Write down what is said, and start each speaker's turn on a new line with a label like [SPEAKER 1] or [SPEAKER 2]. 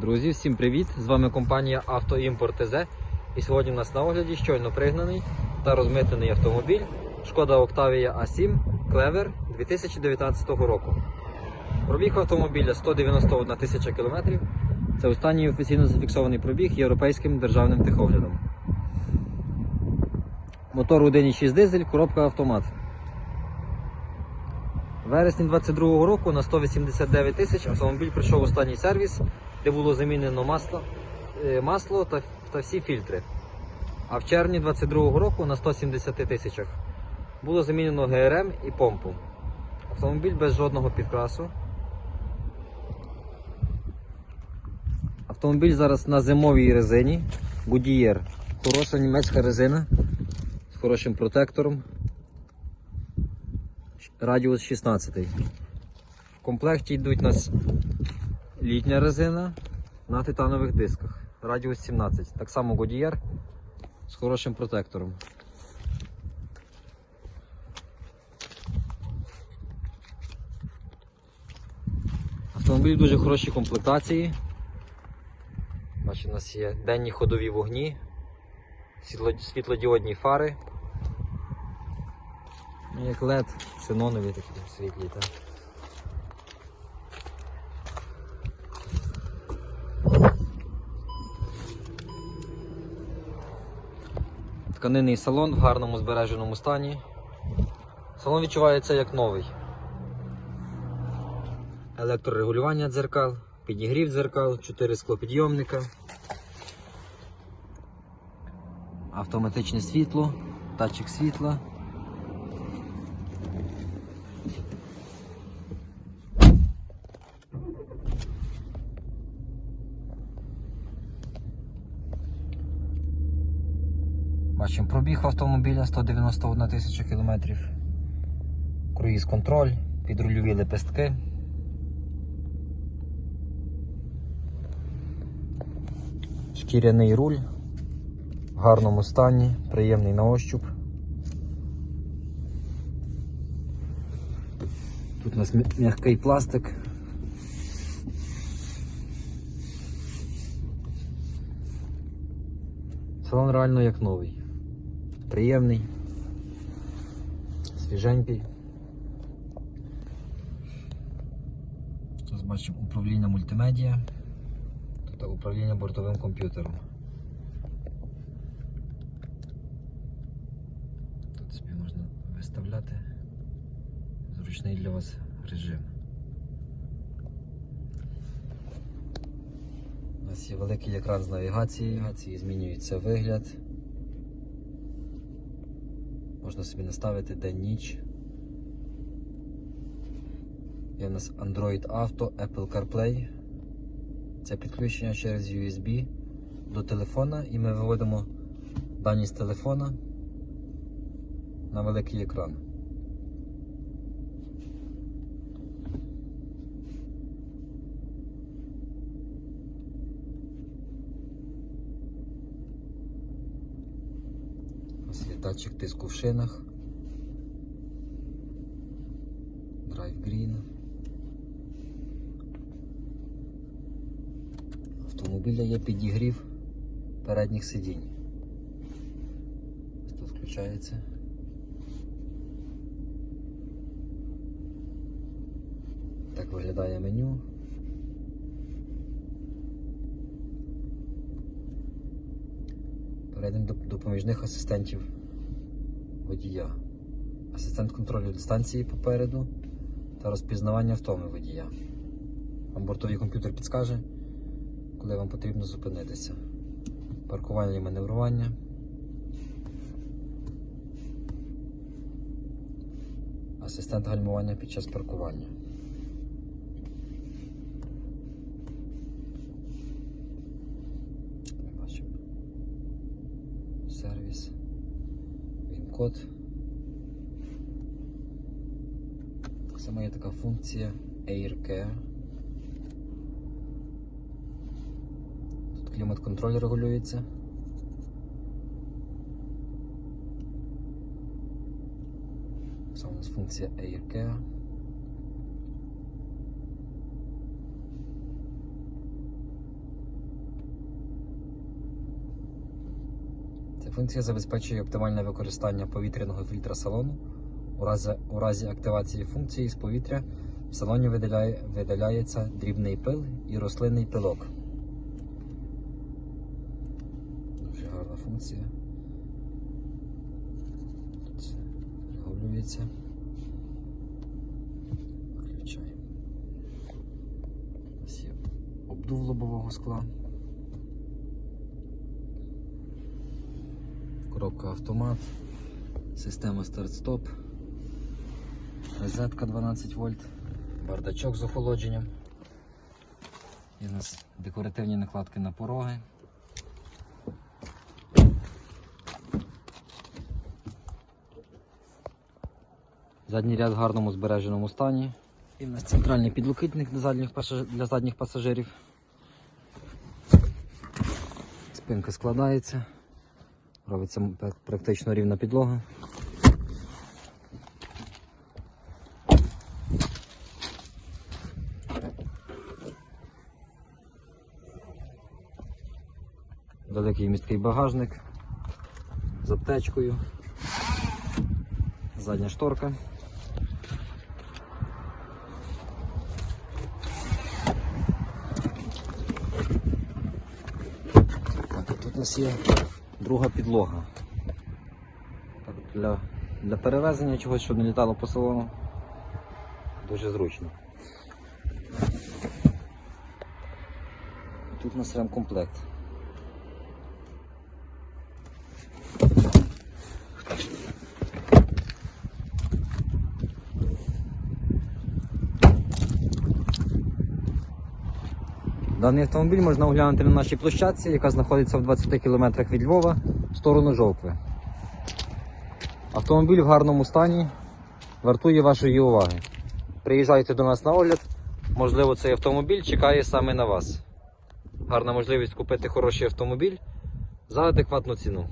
[SPEAKER 1] Друзі, всім привіт! З вами компанія Автоімпорт ТЗ. І сьогодні у нас на огляді щойно пригнаний та розмитнений автомобіль Шкода Octavia A7 Clever 2019 року. Пробіг автомобіля 191 тисяча кілометрів. Це останній офіційно зафіксований пробіг європейським державним техоглядом. Мотор 1.6 дизель, коробка автомат. В вересні 22-го року на 189 тисяч автомобіль прийшов в останній сервіс, де було замінено масло, е, масло та, та всі фільтри. А в червні 22-го року на 170 тисячах було замінено ГРМ і помпу. Автомобіль без жодного підкрасу. Автомобіль зараз на зимовій резині. Goodyear. Хороша німецька резина з хорошим протектором. Радіус 16. В комплекті йдуть у нас літня резина на титанових дисках. Радіус 17. Так само Goodyear з хорошим протектором. Автомобіль дуже хорошій комплектації. Бачите, у нас є денні ходові вогні, світлодіодні фари. Ну, як LED, синонові такі світлі. Та. Тканинний салон в гарному збереженому стані. Салон відчувається як новий. Електрорегулювання дзеркал, підігрів дзеркал, 4 склопідйомника. Автоматичне світло, датчик світла. Бачимо пробіг автомобіля 191 тисяча кілометрів. Круїз контроль, підрульові лепестки. Шкіряний руль в гарному стані, приємний на ощуп. Тут у нас м'я- м'який пластик. Салон реально як новий. Приємний, свіженький. Тут бачимо управління мультимедіа. Тут управління бортовим комп'ютером. Тут собі можна виставляти зручний для вас режим. У нас є великий екран з навігацією, змінюється вигляд. Можна собі наставити день-ніч. Є у нас Android Auto, Apple CarPlay. Це підключення через USB до телефона і ми виводимо дані з телефона на великий екран. Ось є датчик тиску в шинах. Drive Green. Автомобіля є підігрів передніх сидінь. Тут включається. Так виглядає меню. Перейдемо до допоміжних асистентів водія. Асистент контролю дистанції попереду та розпізнавання втоми водія. Вам бортовий комп'ютер підскаже, коли вам потрібно зупинитися. Паркування і маневрування. Асистент гальмування під час паркування. Ми бачимо. Сервіс. Він-код. Так само є така функція Air Care. Тут клімат-контроль регулюється. Саме у нас функція Air Функція забезпечує оптимальне використання повітряного фільтра салону. У разі, у разі активації функції з повітря в салоні видаляє, видаляється дрібний пил і рослинний пилок. Дуже гарна функція. Це регулюється. Включаємо. Обдув лобового скла. Коробка автомат, система старт-стоп, розетка 12 вольт, бардачок з охолодженням. Є у нас декоративні накладки на пороги. Задній ряд в гарному збереженому стані. І у нас центральний пасаж- для задніх пасажирів. Спинка складається. Робиться практично рівна підлога. Великий місткий багажник з аптечкою. Задня шторка. Так, тут у нас є друга підлога. Для, для перевезення чогось, щоб не літало по салону. Дуже зручно. Тут у нас ремкомплект. Даний автомобіль можна оглянути на нашій площадці, яка знаходиться в 20 км від Львова в сторону Жовкви. Автомобіль в гарному стані, вартує вашої уваги. Приїжджайте до нас на огляд. Можливо, цей автомобіль чекає саме на вас. Гарна можливість купити хороший автомобіль за адекватну ціну.